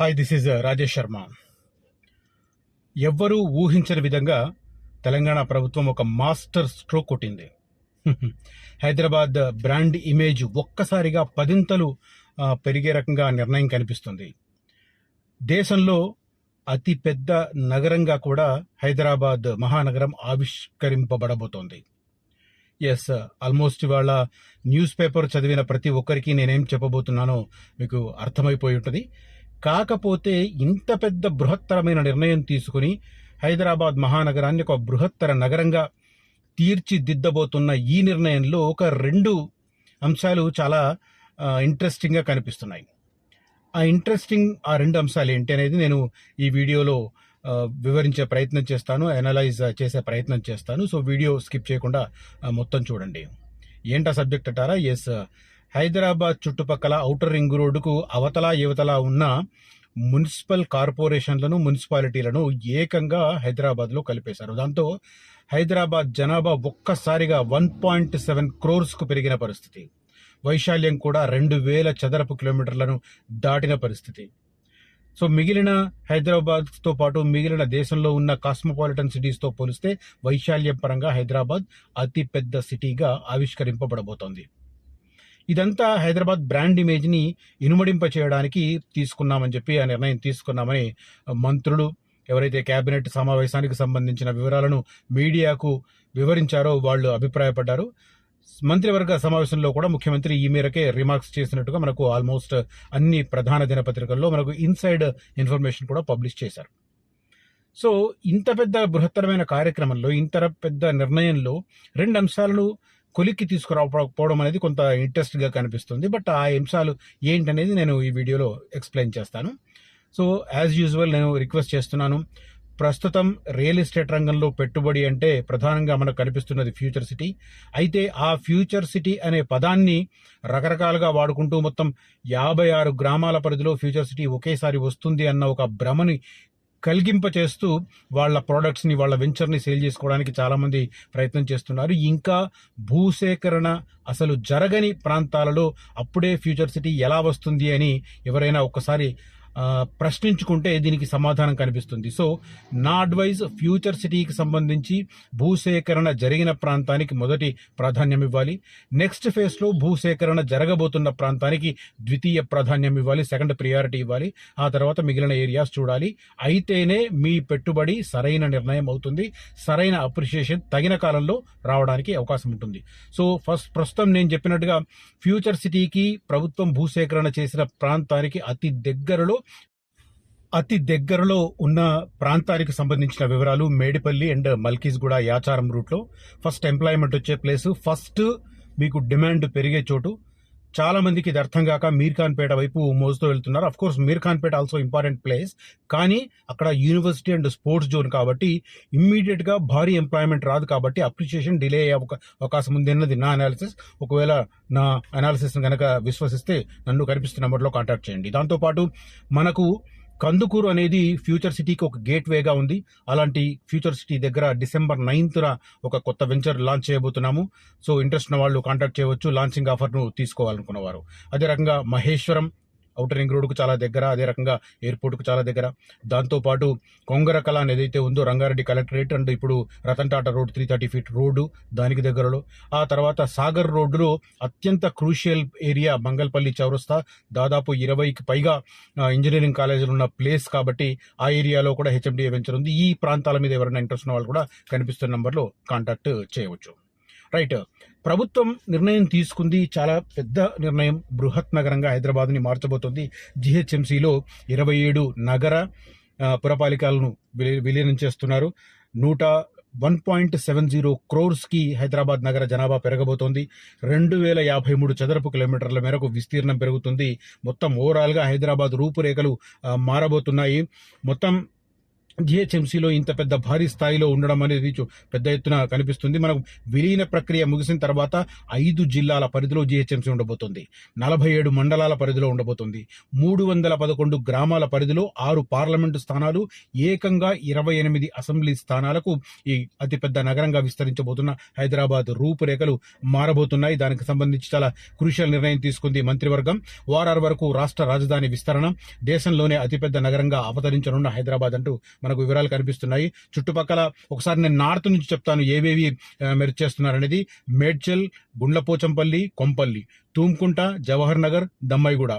Hi this is Rajesh Sharma ఎవ్వరూ ఊహించని విధంగా తెలంగాణ ప్రభుత్వం ఒక మాస్టర్ స్ట్రోక్ కొట్టింది. హైదరాబాద్ బ్రాండ్ ఇమేజ్ ఒక్కసారిగా పదింతలు పెరిగే రకంగా నిర్ణయం కనిపిస్తుంది. దేశంలో అతి పెద్ద నగరంగా కూడా హైదరాబాద్ మహానగరం ఆవిష్కరింపబడబోతోంది. ఎస్ ఆల్మోస్ట్ ఇవాళ న్యూస్ పేపర్ చదివిన ప్రతి ఒక్కరికి నేనేం చెప్పబోతున్నానో మీకు అర్థమైపోయి ఉంటుంది. కాకపోతే ఇంత పెద్ద బృహత్తరమైన నిర్ణయం తీసుకుని హైదరాబాద్ మహానగరాన్ని ఒక బృహత్తర నగరంగా తీర్చిదిద్దబోతున్న ఈ నిర్ణయంలో ఒక రెండు అంశాలు చాలా ఇంట్రెస్టింగ్గా కనిపిస్తున్నాయి. ఆ ఇంట్రెస్టింగ్ ఆ రెండు అంశాలు ఏంటి అనేది నేను ఈ వీడియోలో వివరించే ప్రయత్నం చేస్తాను అనలైజ్ చేసే ప్రయత్నం చేస్తాను. సో వీడియో స్కిప్ చేయకుండా మొత్తం చూడండి. ఏంటా సబ్జెక్ట్ అంటారా? ఎస్ హైదరాబాద్ చుట్టుపక్కల ఔటర్ రింగ్ రోడ్డుకు అవతల యువతల ఉన్న మున్సిపల్ కార్పొరేషన్లను మున్సిపాలిటీలను ఏకంగా హైదరాబాద్లో కలిపేశారు. దాంతో హైదరాబాద్ జనాభా ఒక్కసారిగా వన్ పాయింట్ సెవెన్ క్రోర్స్కు పెరిగిన పరిస్థితి. వైశాల్యం కూడా రెండు వేల చదరపు కిలోమీటర్లను దాటిన పరిస్థితి. సో మిగిలిన హైదరాబాద్తో పాటు మిగిలిన దేశంలో ఉన్న కాస్మోపాలిటన్ సిటీస్తో పోలిస్తే వైశాల్యం పరంగా హైదరాబాద్ అతిపెద్ద సిటీగా ఆవిష్కరింపబడబోతోంది. ఇదంతా హైదరాబాద్ బ్రాండ్ ఇమేజ్ని ఇనుమడింప చేయడానికి తీసుకున్నామని చెప్పి ఆ నిర్ణయం తీసుకున్నామని మంత్రులు ఎవరైతే కేబినెట్ సమావేశానికి సంబంధించిన వివరాలను మీడియాకు వివరించారో వాళ్ళు అభిప్రాయపడ్డారు. మంత్రివర్గ సమావేశంలో కూడా ముఖ్యమంత్రి ఈ మేరకే రిమార్క్స్ చేసినట్టుగా మనకు ఆల్మోస్ట్ అన్ని ప్రధాన దినపత్రికల్లో మనకు ఇన్సైడ్ ఇన్ఫర్మేషన్ కూడా పబ్లిష్ చేశారు. సో ఇంత పెద్ద బృహత్తరమైన కార్యక్రమంలో ఇంత పెద్ద నిర్ణయంలో రెండు అంశాలను కొలిక్కి తీసుకురాకపోవడం అనేది కొంత ఇంట్రెస్ట్గా కనిపిస్తుంది. బట్ ఆ అంశాలు ఏంటనేది నేను ఈ వీడియోలో ఎక్స్ప్లెయిన్ చేస్తాను. సో యాజ్ యూజువల్ నేను రిక్వెస్ట్ చేస్తున్నాను. ప్రస్తుతం రియల్ ఎస్టేట్ రంగంలో పెట్టుబడి అంటే ప్రధానంగా మనకు కనిపిస్తున్నది ఫ్యూచర్ సిటీ. అయితే ఆ ఫ్యూచర్ సిటీ అనే పదాన్ని రకరకాలుగా వాడుకుంటూ మొత్తం యాభై ఆరు గ్రామాల పరిధిలో ఫ్యూచర్ సిటీ ఒకేసారి వస్తుంది అన్న ఒక భ్రమని కలిగింప చేస్తూ వాళ్ళ ప్రోడక్ట్స్ని వాళ్ళ వెంచర్ని సేల్ చేసుకోవడానికి చాలామంది ప్రయత్నం చేస్తున్నారు. ఇంకా భూసేకరణ అసలు జరగని ప్రాంతాలలో అప్పుడే ఫ్యూచర్ సిటీ ఎలా వస్తుంది అని ఎవరైనా ఒక్కసారి ప్రశ్నించుకుంటే దీనికి సమాధానం కనిపిస్తుంది. సో నా అడ్వైజ్ ఫ్యూచర్ సిటీకి సంబంధించి భూసేకరణ జరిగిన ప్రాంతానికి మొదటి ప్రాధాన్యం ఇవ్వాలి. నెక్స్ట్ ఫేజ్లో భూసేకరణ జరగబోతున్న ప్రాంతానికి ద్వితీయ ప్రాధాన్యం ఇవ్వాలి. సెకండ్ ప్రియారిటీ ఇవ్వాలి. ఆ తర్వాత మిగిలిన ఏరియాస్ చూడాలి. అయితేనే మీ పెట్టుబడి సరైన నిర్ణయం అవుతుంది. సరైన అప్రిషియేషన్ తగిన కాలంలో రావడానికి అవకాశం ఉంటుంది. సో ఫస్ట్ ప్రస్తుతం నేను చెప్పినట్టుగా ఫ్యూచర్ సిటీకి ప్రభుత్వం భూసేకరణ చేసిన ప్రాంతానికి అతి దగ్గరలో అతి దగ్గరలో ఉన్న ప్రాంతానికి సంబంధించిన వివరాలు మేడిపల్లి అండ్ మల్కీస్గూడ యాచారం రూట్లో. ఫస్ట్ ఎంప్లాయ్మెంట్ వచ్చే ప్లేస్ ఫస్ట్ మీకు డిమాండ్ పెరిగే చోటు. చాలా మందికి ఇది అర్థం కాక మీర్ఖాన్పేట వైపు మోజుతో వెళ్తున్నారు. Of course Meerkhanpet also important place కానీ అక్కడ యూనివర్సిటీ అండ్ స్పోర్ట్స్ జోన్ కాబట్టి ఇమ్మీడియట్గా భారీ ఎంప్లాయ్మెంట్ రాదు కాబట్టి అప్రిషియేషన్ డిలే అయ్యే అవకాశం ఉంది అన్నది నా అనాలిసిస్ ఒకవేళ నా అనాలిసిస్ కనుక విశ్వసిస్తే నన్ను కనిపిస్తున్న నెంబర్లో కాంటాక్ట్ చేయండి. దాంతోపాటు మనకు కందుకూరు అనేది ఫ్యూచర్ సిటీకి ఒక గేట్వేగా ఉంది. అలాంటి ఫ్యూచర్ సిటీ దగ్గర డిసెంబర్ నైన్త్న ఒక కొత్త వెంచర్ లాంచ్ చేయబోతున్నాము. సో ఇంట్రెస్ట్ ఉన్న వాళ్ళు కాంటాక్ట్ చేయవచ్చు. లాంచింగ్ ఆఫర్ను తీసుకోవాలనుకున్నవారు. అదే రకంగా మహేశ్వరం అవుటర్ రింగ్ రోడ్కు చాలా దగ్గర అదే రకంగా ఎయిర్పోర్ట్కు చాలా దగ్గర. దాంతోపాటు కొంగరకల అని ఏదైతే ఉందో రంగారెడ్డి కలెక్టరేట్ అండ్ ఇప్పుడు Ratan Tata road three thirty feet road దానికి దగ్గరలో. ఆ తర్వాత సాగర్ రోడ్డులో అత్యంత క్రూషియల్ ఏరియా మంగల్పల్లి చౌరస్తా. దాదాపు ఇరవైకి పైగా ఇంజనీరింగ్ కాలేజీలు ఉన్న ప్లేస్ కాబట్టి ఆ ఏరియాలో కూడా హెచ్ఎండిఏ వెంచర్ ఉంది. ఈ ప్రాంతాల మీద ఎవరైనా ఇంట్రెస్ట్ ఉన్న వాళ్ళు కూడా కనిపిస్తున్న నెంబర్లో కాంటాక్ట్ చేయవచ్చు. రైట్. ప్రభుత్వం నిర్ణయం తీసుకుంది. చాలా పెద్ద నిర్ణయం. బృహత్ నగరంగా హైదరాబాద్ని మార్చబోతోంది. జిహెచ్ఎంసీలో ఇరవై ఏడు నగర పురపాలికలను విలీ- విలీనం చేస్తున్నారు. నూట వన్ పాయింట్ సెవెన్ జీరో క్రోర్స్కి హైదరాబాద్ నగర జనాభా పెరగబోతోంది. రెండు వేల యాభై మూడు చదరపు కిలోమీటర్ల మేరకు విస్తీర్ణం పెరుగుతుంది. మొత్తం ఓవరాల్గా హైదరాబాద్ రూపురేఖలు మారబోతున్నాయి. మొత్తం జిహెచ్ఎంసీలో ఇంత పెద్ద భారీ స్థాయిలో ఉండడం అనేది పెద్ద ఎత్తున కనిపిస్తుంది. మనకు విలీన ప్రక్రియ ముగిసిన తర్వాత ఐదు జిల్లాల పరిధిలో జిహెచ్ఎంసీ ఉండబోతుంది. నలభై ఏడు మండలాల పరిధిలో ఉండబోతుంది. మూడు వందల పదకొండు గ్రామాల పరిధిలో ఆరు పార్లమెంటు స్థానాలు ఏకంగా ఇరవై ఎనిమిది అసెంబ్లీ స్థానాలకు ఈ అతిపెద్ద నగరంగా విస్తరించబోతున్న హైదరాబాద్ రూపురేఖలు మారబోతున్నాయి. దానికి సంబంధించి చాలా క్రూషియల్ నిర్ణయం తీసుకుంది మంత్రివర్గం. వారారు వరకు రాష్ట్ర రాజధాని విస్తరణ దేశంలోనే అతిపెద్ద నగరంగా అవతరించనున్న హైదరాబాద్ అంటూ మనకు వివరాలు కనిపిస్తున్నాయి. చుట్టుపక్కల ఒకసారి నేను నార్త్ నుంచి చెప్తాను ఏవేవి ఆ, చేస్తున్నారనేది. మేడ్చల్ గుండ్లపోచంపల్లి కొంపల్లి తూమ్కుంట జవహర్ నగర్ దమ్మాయిగూడ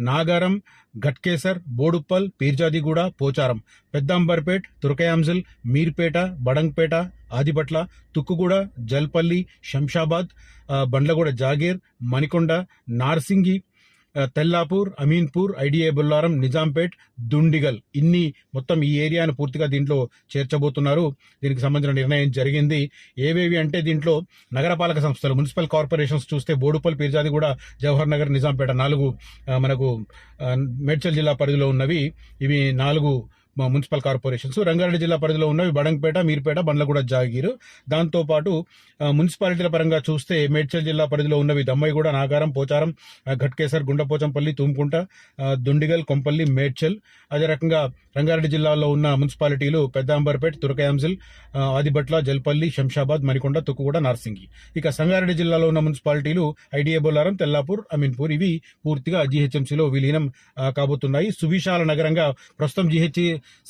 నాగారం ఘట్కేసర్ బోడుప్పల్ పీర్జాదిగూడ పోచారం పెద్దాంబర్పేట్ తురకయాంజల్ మీర్పేట బడంగ్పేట ఆదిపట్ల తుక్కుగూడ జల్పల్లి శంషాబాద్ బండ్లగూడ జాగీర్ మణికొండ నార్సింగి తెల్లాపూర్ అమీన్పూర్ ఐడిఏ బొల్లారం నిజాంపేట్ దుండిగల్ ఇన్ని మొత్తం ఈ ఏరియాను పూర్తిగా దీంట్లో చేర్చబోతున్నారు. దీనికి సంబంధించిన నిర్ణయం జరిగింది. ఏవేవి అంటే దీంట్లో నగరపాలక సంస్థలు మున్సిపల్ కార్పొరేషన్స్ చూస్తే బోడుపల్ పీర్జాది కూడా జవహర్ నగర్ నిజాంపేట నాలుగు మనకు మేడ్చల్ జిల్లా పరిధిలో ఉన్నవి. ఇవి నాలుగు మున్సిపల్ కార్పొరేషన్స్. రంగారెడ్డి జిల్లా పరిధిలో ఉన్నవి బడంగపేట మీర్పేట బండ్లగూడ జాగీరు. దాంతోపాటు మున్సిపాలిటీల పరంగా చూస్తే మేడ్చల్ జిల్లా పరిధిలో ఉన్నవి దమ్మాయిగూడ నాగారం పోచారం ఘట్కేసర్ గుండపోచంపల్లి తుమ్కుంట దుండిగల్ కొంపల్లి మేడ్చల్. అదే రకంగా రంగారెడ్డి జిల్లాలో ఉన్న మున్సిపాలిటీలు పెద్దాంబర్పేట్ తురకయాంజిల్ ఆదిబట్ల జల్పల్లి శంషాబాద్ మరికొండ తుక్కుగూడ నార్సింగి. ఇక సంగారెడ్డి జిల్లాలో ఉన్న మున్సిపాలిటీలు ఐడిఏ బొల్లారం తెల్లాపూర్ అమీన్పూర్ ఇవి పూర్తిగా జీహెచ్ఎంసీలో విలీనం కాబోతున్నాయి. సువిశాల నగరంగా ప్రస్తుతం జీహెచ్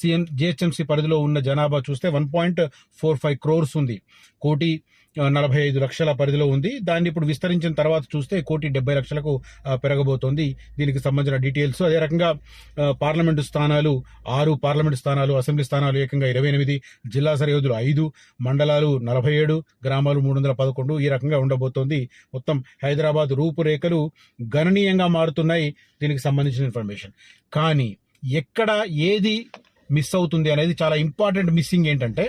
సీఎం జిహెచ్ఎంసీ పరిధిలో ఉన్న జనాభా చూస్తే one point four five crores ఉంది. కోటి నలభై ఐదు లక్షల పరిధిలో ఉంది. దాన్ని ఇప్పుడు విస్తరించిన తర్వాత చూస్తే కోటి డెబ్బై లక్షలకు పెరగబోతోంది. దీనికి సంబంధించిన డీటెయిల్స్. అదే రకంగా పార్లమెంటు స్థానాలు ఆరు పార్లమెంటు స్థానాలు అసెంబ్లీ స్థానాలు ఏకంగా ఇరవై ఎనిమిది జిల్లా సరిహద్దులు ఐదు మండలాలు నలభై ఏడు గ్రామాలు మూడు వందల పదకొండు ఈ రకంగా ఉండబోతోంది. మొత్తం హైదరాబాద్ రూపురేఖలు గణనీయంగా మారుతున్నాయి దీనికి సంబంధించిన ఇన్ఫర్మేషన్. కానీ ఎక్కడ ఏది మిస్ అవుతుంది అనేది చాలా ఇంపార్టెంట్ మిస్సింగ్ ఏంటంటే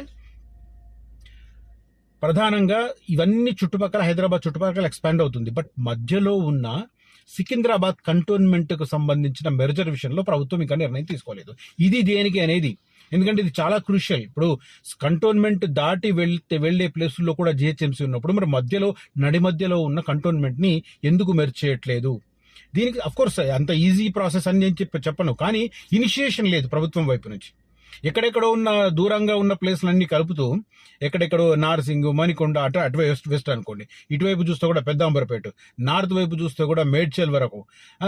ప్రధానంగా ఇవన్నీ చుట్టుపక్కల హైదరాబాద్ చుట్టుపక్కల ఎక్స్పాండ్ అవుతుంది. బట్ మధ్యలో ఉన్న సికింద్రాబాద్ కంటోన్మెంట్కు సంబంధించిన మెర్జర్ విషయంలో ప్రభుత్వం ఇంకా నిర్ణయం తీసుకోలేదు. ఇది దేనికి అనేది? ఎందుకంటే ఇది చాలా క్రూషియల్ ఇప్పుడు కంటోన్మెంట్ దాటి వెళ్తే వెళ్ళే ప్లేసుల్లో కూడా జిహెచ్ఎంసీ ఉన్నప్పుడు మరి మధ్యలో నడి మధ్యలో ఉన్న కంటోన్మెంట్ని ఎందుకు మెర్చేయట్లేదు దీనికి అఫ్కోర్స్ అంత ఈజీ ప్రాసెస్ అని నేను చెప్పి చెప్పను. కానీ ఇనిషియేషన్ లేదు ప్రభుత్వం వైపు నుంచి. ఎక్కడెక్కడో ఉన్న దూరంగా ఉన్న ప్లేస్లన్నీ కలుపుతూ ఎక్కడెక్కడో నార్సింగ్ మణికొండ అటు అటు వెస్ట్ వెస్ట్ అనుకోండి. ఇటువైపు చూస్తే కూడా పెద్దాంబరపేట నార్త్ వైపు చూస్తే కూడా మేడ్చల్ వరకు.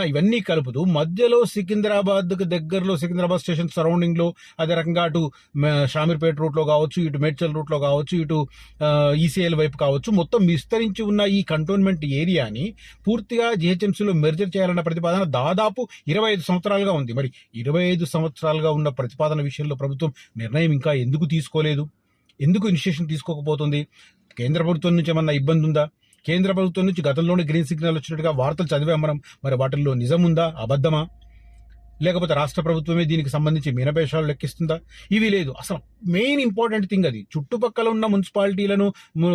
ఇవన్నీ కలుపుతూ మధ్యలో సికింద్రాబాద్కు దగ్గరలో సికింద్రాబాద్ స్టేషన్ సరౌండింగ్లో అదే రకంగా అటు షామీర్పేట రూట్లో కావచ్చు ఇటు మేడ్చల్ రూట్లో కావచ్చు ఇటు ఈసీఎల్ వైపు కావచ్చు మొత్తం విస్తరించి ఉన్న ఈ కంటోన్మెంట్ ఏరియాని పూర్తిగా జిహెచ్ఎంసీలో మెర్జర్ చేయాలన్న ప్రతిపాదన దాదాపు ఇరవై ఐదు సంవత్సరాలుగా ఉంది. మరి ఇరవై ఐదు సంవత్సరాలుగా ఉన్న ప్రతిపాదన విషయంలో ప్రభుత్వం నిర్ణయం ఇంకా ఎందుకు తీసుకోలేదు? ఎందుకు ఇనిషియేషన్ తీసుకోకపోతుంది? కేంద్ర ప్రభుత్వం నుంచి ఏమన్నా ఇబ్బంది ఉందా కేంద్ర ప్రభుత్వం నుంచి గతంలోనే గ్రీన్ సిగ్నల్ వచ్చినట్టుగా వార్తలు చదివాం మనం. మరి వాటిల్లో నిజం ఉందా అబద్ధమా? లేకపోతే రాష్ట్ర ప్రభుత్వమే దీనికి సంబంధించి మీనపేషాలు లెక్కిస్తుందా? ఇవి లేదు. అసలు మెయిన్ ఇంపార్టెంట్ థింగ్ అది. చుట్టుపక్కల ఉన్న మున్సిపాలిటీలను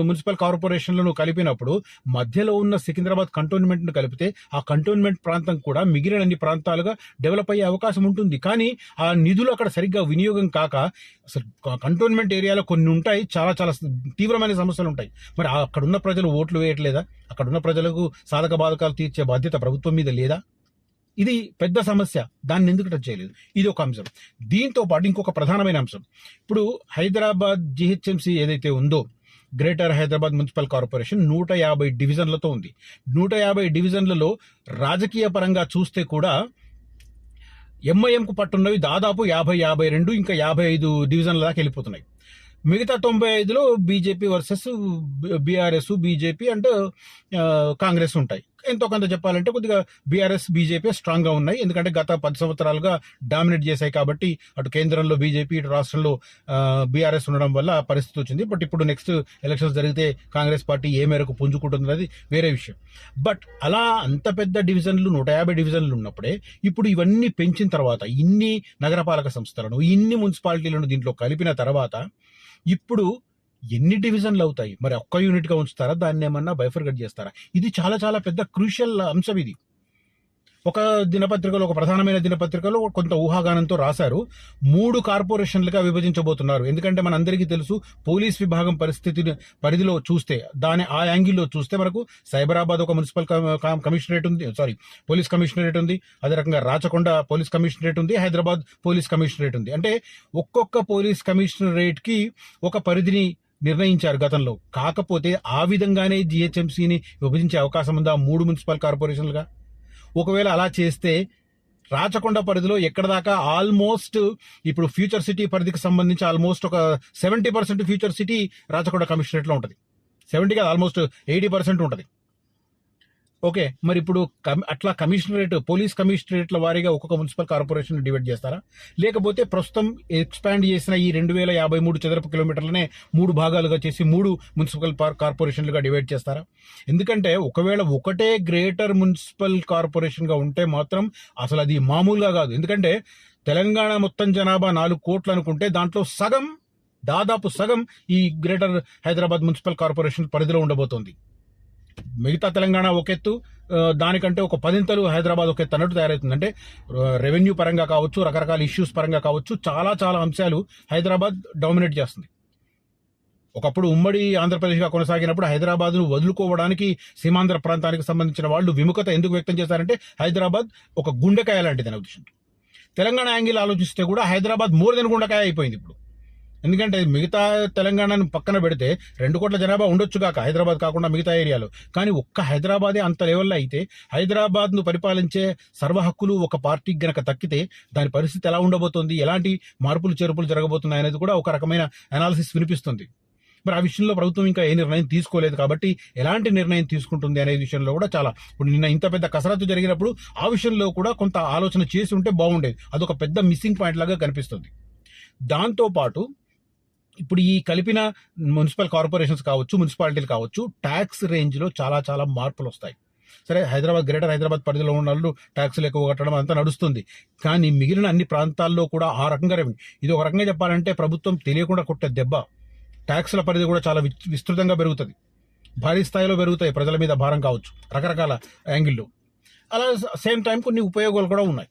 మున్సిపల్ కార్పొరేషన్లను కలిపినప్పుడు మధ్యలో ఉన్న సికింద్రాబాద్ కంటోన్మెంట్ను కలిపితే ఆ కంటోన్మెంట్ ప్రాంతం కూడా మిగిలిన అన్ని ప్రాంతాలుగా డెవలప్ అయ్యే అవకాశం ఉంటుంది. కానీ ఆ నిధులు అక్కడ సరిగ్గా వినియోగం కాక అసలు కంటోన్మెంట్ ఏరియాలో కొన్ని ఉంటాయి చాలా చాలా తీవ్రమైన సమస్యలు ఉంటాయి. మరి అక్కడున్న ప్రజలు ఓట్లు వేయట్లేదా? అక్కడున్న ప్రజలకు సాధక బాధకాలు తీర్చే బాధ్యత ప్రభుత్వం మీద లేదా? ఇది పెద్ద సమస్య. దాన్ని ఎందుకు టచ్ చేయలేదు? ఇది ఒక అంశం. దీంతో పాటు ఇంకొక ప్రధానమైన అంశం. ఇప్పుడు హైదరాబాద్ జిహెచ్ఎంసీ ఏదైతే ఉందో గ్రేటర్ హైదరాబాద్ మున్సిపల్ కార్పొరేషన్ నూట యాభై డివిజన్లతో ఉంది. నూట యాభై డివిజన్లలో రాజకీయ పరంగా చూస్తే కూడా ఎంఐఎంకు పట్టున్నవి దాదాపు యాభై యాభై రెండు ఇంకా యాభై ఐదు డివిజన్ల దాకా వెళ్ళిపోతున్నాయి. మిగతా తొంభై ఐదులో BJP versus BRS BJP and Congress ఉంటాయి. ఎంతో కొంత చెప్పాలంటే కొద్దిగా బీఆర్ఎస్ బీజేపీ స్ట్రాంగ్గా ఉన్నాయి. ఎందుకంటే గత పది సంవత్సరాలుగా డామినేట్ చేశాయి కాబట్టి అటు కేంద్రంలో బీజేపీ ఇటు రాష్ట్రంలో బీఆర్ఎస్ ఉండడం వల్ల ఆ పరిస్థితి వచ్చింది. బట్ ఇప్పుడు నెక్స్ట్ ఎలక్షన్స్ జరిగితే కాంగ్రెస్ పార్టీ ఏ మేరకు పుంజుకుంటుంది అది వేరే విషయం. బట్ అలా అంత పెద్ద డివిజన్లు నూట యాభై డివిజన్లు ఉన్నప్పుడే ఇప్పుడు ఇవన్నీ పెంచిన తర్వాత ఇన్ని నగరపాలక సంస్థలను ఇన్ని మున్సిపాలిటీలను దీంట్లో కలిపిన తర్వాత ఇప్పుడు ఎన్ని డివిజన్లు అవుతాయి? మరి ఒక్క యూనిట్గా ఉంచుతారా? దాన్ని ఏమన్నా బైఫర్గట్ చేస్తారా? ఇది చాలా చాలా పెద్ద క్రూషియల్ అంశం ఇది. ఒక దినపత్రికలో ఒక ప్రధానమైన దినపత్రికలో కొంత ఊహాగానంతో రాశారు. మూడు కార్పొరేషన్లుగా విభజించబోతున్నారు. ఎందుకంటే మనందరికీ తెలుసు పోలీస్ విభాగం పరిస్థితిని పరిధిలో చూస్తే దాని ఆ యాంగిల్లో చూస్తే మనకు సైబరాబాద్ ఒక మున్సిపల్ కమిషనరేట్ ఉంది సారీ పోలీస్ కమిషనరేట్ ఉంది. అదే రకంగా రాచకొండ పోలీస్ కమిషనరేట్ ఉంది హైదరాబాద్ పోలీస్ కమిషనరేట్ ఉంది. అంటే ఒక్కొక్క పోలీస్ కమిషనరేట్కి ఒక పరిధిని నిర్ణయించారు గతంలో. కాకపోతే ఆ విధంగానే జిహెచ్ఎంసీని విభజించే అవకాశం ఉందా మూడు మున్సిపల్ కార్పొరేషన్లుగా? ఒకవేళ అలా చేస్తే రాచకొండ పరిధిలో ఎక్కడ దాకా ఆల్మోస్ట్ ఇప్పుడు ఫ్యూచర్ సిటీ పరిధికి సంబంధించి ఆల్మోస్ట్ ఒక seventy percent future city Rachakonda కమిషనరేట్లో ఉంటుంది? సెవెంటీ కాదు ఆల్మోస్ట్ ఎయిటీ పర్సెంట్ ఉంటుంది. ఓకే మరి ఇప్పుడు కమి- అట్లా కమిషనరేట్ పోలీస్ కమిషనరేట్ల వారీగా ఒక్కొక్క మున్సిపల్ కార్పొరేషన్ డివైడ్ చేస్తారా? లేకపోతే ప్రస్తుతం ఎక్స్పాండ్ చేసిన ఈ రెండు వేల యాభై మూడు చదరపు కిలోమీటర్లనే మూడు భాగాలుగా చేసి మూడు మున్సిపల్ కార్పొరేషన్లుగా డివైడ్ చేస్తారా? ఎందుకంటే ఒకవేళ ఒకటే గ్రేటర్ మున్సిపల్ కార్పొరేషన్గా ఉంటే మాత్రం అసలు అది మామూలుగా కాదు. ఎందుకంటే తెలంగాణ మొత్తం జనాభా నాలుగు కోట్లు అనుకుంటే దాంట్లో సగం దాదాపు సగం ఈ గ్రేటర్ హైదరాబాద్ మున్సిపల్ కార్పొరేషన్ పరిధిలో ఉండబోతోంది. మిగతా తెలంగాణ ఒక ఎత్తు దానికంటే ఒక పదింతలు హైదరాబాద్ ఒక ఎత్తు అన్నట్టు తయారవుతుంది అంటే రెవెన్యూ పరంగా కావచ్చు రకరకాల ఇష్యూస్ పరంగా కావచ్చు చాలా చాలా అంశాలు హైదరాబాద్ డామినేట్ చేస్తుంది. ఒకప్పుడు ఉమ్మడి ఆంధ్రప్రదేశ్గా కొనసాగినప్పుడు హైదరాబాద్ను వదులుకోవడానికి సీమాంధ్ర ప్రాంతానికి సంబంధించిన వాళ్ళు విముఖత ఎందుకు వ్యక్తం చేశారంటే హైదరాబాద్ ఒక గుండెకాయ లాంటిది అనే ఉద్దేశంతో. తెలంగాణ యాంగిల్ ఆలోచిస్తే కూడా హైదరాబాద్ మోర్ దెన్ గుండెకాయ అయిపోయింది ఇప్పుడు. ఎందుకంటే మిగతా తెలంగాణను పక్కన పెడితే రెండు కోట్ల జనాభా ఉండొచ్చు కాక హైదరాబాద్ కాకుండా మిగతా ఏరియాలో. కానీ ఒక్క హైదరాబాదే అంత లెవెల్లో అయితే హైదరాబాద్ను పరిపాలించే సర్వ హక్కులు ఒక పార్టీకి గనక తక్కితే దాని పరిస్థితి ఎలా ఉండబోతోంది? ఎలాంటి మార్పులు చేర్పులు జరగబోతున్నాయి అనేది కూడా ఒక రకమైన అనాలిసిస్ వినిపిస్తుంది. మరి ఆ విషయంలో ప్రభుత్వం ఇంకా ఏ నిర్ణయం తీసుకోలేదు కాబట్టి ఎలాంటి నిర్ణయం తీసుకుంటుంది అనే విషయంలో కూడా చాలా ఇప్పుడు నిన్న ఇంత పెద్ద కసరత్తు జరిగినప్పుడు ఆ విషయంలో కూడా కొంత ఆలోచన చేసి ఉంటే బాగుండేది. అదొక పెద్ద మిస్సింగ్ పాయింట్ లాగా కనిపిస్తుంది. దాంతో పాటు ఇప్పుడు ఈ కలిపిన మున్సిపల్ కార్పొరేషన్స్ కావచ్చు మున్సిపాలిటీలు కావచ్చు ట్యాక్స్ రేంజ్లో చాలా చాలా మార్పులు వస్తాయి. సరే హైదరాబాద్ గ్రేటర్ హైదరాబాద్ పరిధిలో ఉన్న వాళ్ళు ట్యాక్సులు ఎక్కువ కట్టడం అంతా నడుస్తుంది. కానీ మిగిలిన అన్ని ప్రాంతాల్లో కూడా ఆ రకంగా ఇది ఒక రకంగా చెప్పాలంటే ప్రభుత్వం తెలియకుండా కొట్టే దెబ్బ. ట్యాక్సుల పరిధి కూడా చాలా విస్తృతంగా పెరుగుతుంది. భారీ స్థాయిలో పెరుగుతాయి ప్రజల మీద భారం కావచ్చు రకరకాల యాంగిల్లో. అలా సేమ్ టైం కొన్ని ఉపయోగాలు కూడా ఉన్నాయి.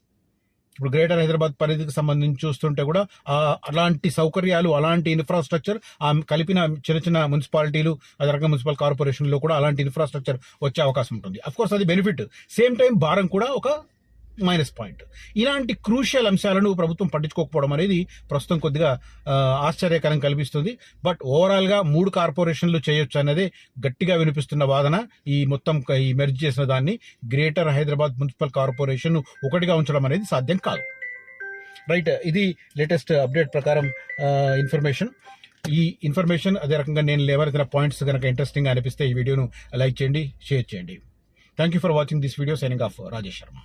ఇప్పుడు గ్రేటర్ హైదరాబాద్ పరిధికి సంబంధించి చూస్తుంటే కూడా అలాంటి సౌకర్యాలు అలాంటి ఇన్ఫ్రాస్ట్రక్చర్ ఆ కలిపిన చిన్న చిన్న మున్సిపాలిటీలు అదే రకంగా మున్సిపల్ కార్పొరేషన్లో కూడా అలాంటి ఇన్ఫ్రాస్ట్రక్చర్ వచ్చే అవకాశం ఉంటుంది. అఫ్కోర్స్ అది బెనిఫిట్ సేమ్ టైం భారం కూడా ఒక మైనస్ పాయింట్. ఇలాంటి క్రూషియల్ అంశాలను ప్రభుత్వం పట్టించుకోకపోవడం అనేది ప్రస్తుతం కొద్దిగా ఆశ్చర్యకరం కల్పిస్తుంది బట్ ఓవరాల్గా మూడు కార్పొరేషన్లు చేయొచ్చు అనేది గట్టిగా వినిపిస్తున్న వాదన. ఈ మొత్తం ఈ మెర్జ్ చేసిన దాన్ని గ్రేటర్ హైదరాబాద్ మున్సిపల్ కార్పొరేషన్ ఒకటిగా ఉంచడం అనేది సాధ్యం కాదు. రైట్ ఇది లేటెస్ట్ అప్డేట్ ప్రకారం ఇన్ఫర్మేషన్. ఈ ఇన్ఫర్మేషన్ అదే రకంగా నేను ఎవరైతే పాయింట్స్ కనుక ఇంట్రెస్టింగ్ అనిపిస్తే ఈ వీడియోను లైక్ చేయండి షేర్ చేయండి. Thank you for watching this video. Signing off Rajesh Sharma.